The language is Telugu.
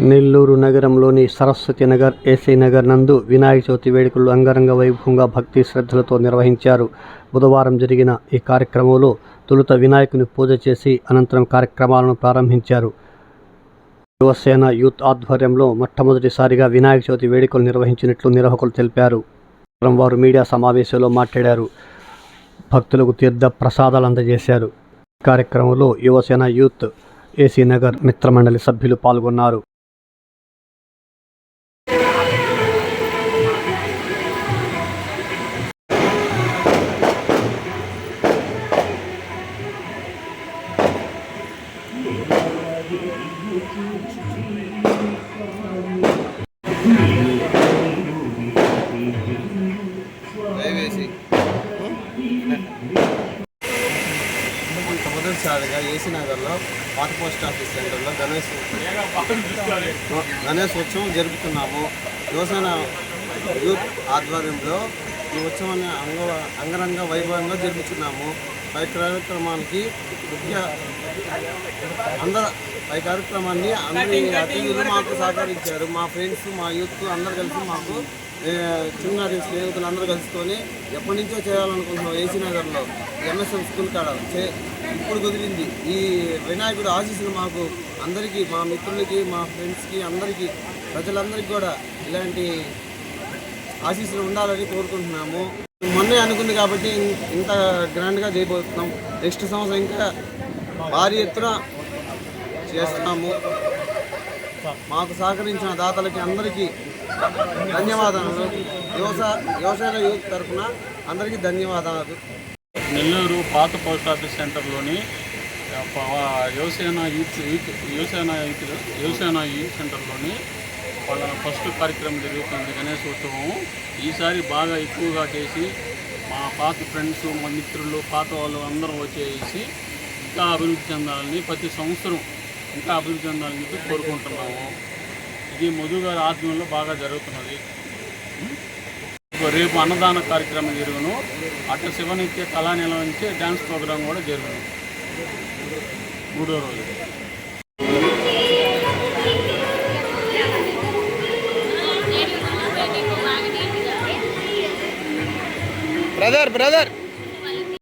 నెల్లూరు నగరంలోని సరస్వతి నగర్ ఏసీ నగర్ నందు వినాయక చవితి వేడుకలు అంగరంగ వైభవంగా భక్తి శ్రద్ధలతో నిర్వహించారు. బుధవారం జరిగిన ఈ కార్యక్రమంలో తొలుత వినాయకుని పూజ చేసి అనంతరం కార్యక్రమాలను ప్రారంభించారు. యువసేన యూత్ ఆధ్వర్యంలో మొట్టమొదటిసారిగా వినాయక చవితి వేడుకలు నిర్వహించినట్లు నిర్వాహకులు తెలిపారు. వారు మీడియా సమావేశంలో మాట్లాడారు. భక్తులకు తీర్థ ప్రసాదాలు అందజేశారు. ఈ కార్యక్రమంలో యువసేన యూత్ ఏసీ నగర్ మిత్రమండలి సభ్యులు పాల్గొన్నారు. మొదటిసారిగా ఏసీ నగర్లో పాత పోస్ట్ ఆఫీస్ సెంటర్లో గణేష్ గణేష్ ఉత్సవం జరుపుతున్నాము. యువసేన యూత్ ఆధ్వర్యంలో ఈ ఉత్సవాన్ని అంగ అంగరంగ వైభవంగా జరుపుతున్నాము పై కార్యక్రమానికి ముఖ్య అందరు పై కార్యక్రమాన్ని అందరి అతిథులు మాకు సహకరించారు. మా ఫ్రెండ్స్ మా యూత్ అందరు కలిసి మాకు ఏ, స్నేహితులు అందరూ కలుసుకొని ఎప్పటి నుంచో చేయాలనుకుంటున్నాం. ఏసీ నగర్లో ఎంఎస్ఎం స్కూల్ కాడ చే ఇప్పుడు కుదిరింది. ఈ వినాయకుడు ఆశీస్సులు మాకు అందరికీ మా మిత్రులకి మా ఫ్రెండ్స్కి అందరికీ ప్రజలందరికీ కూడా ఇలాంటి ఆశీస్సులు ఉండాలని కోరుకుంటున్నాము. మొన్నే అనుకుంది కాబట్టి ఇంత గ్రాండ్గా చేయబోతున్నాం. నెక్స్ట్ సంవత్సరం ఇంకా భారీ ఎత్తున చేస్తున్నాము మాకు సహకరించిన దాతలకి అందరికీ ధన్యవాదాలు. వ్యవసాయ వ్యవసాయ యూత్ తరఫున అందరికీ ధన్యవాదాలు. నెల్లూరు పాత post office సెంటర్లోని Yuvasena youth youth Yuvasena youth Yuvasena youth సెంటర్లోని వాళ్ళ ఫస్ట్ కార్యక్రమం జరుగుతుంది గణేష్ ఉత్సవం. ఈసారి బాగా ఎక్కువగా చేసి మా పాత ఫ్రెండ్స్ మా మిత్రులు పాత వాళ్ళు అందరూ వచ్చేసి ఇంకా అభివృద్ధి చెందాలని ప్రతి సంవత్సరం ఇంకా అభివృద్ధి చెందాలని చెప్పి కోరుకుంటున్నాము. ఇది మధు గారి ఆధ్వర్యంలో బాగా జరుగుతున్నది. రేపు అన్నదాన కార్యక్రమం జరుగును. అటు శివనిత్య కళా నిర్వహించే డ్యాన్స్ ప్రోగ్రాం కూడా జరుగును. మూడో రోజు. Brother brother.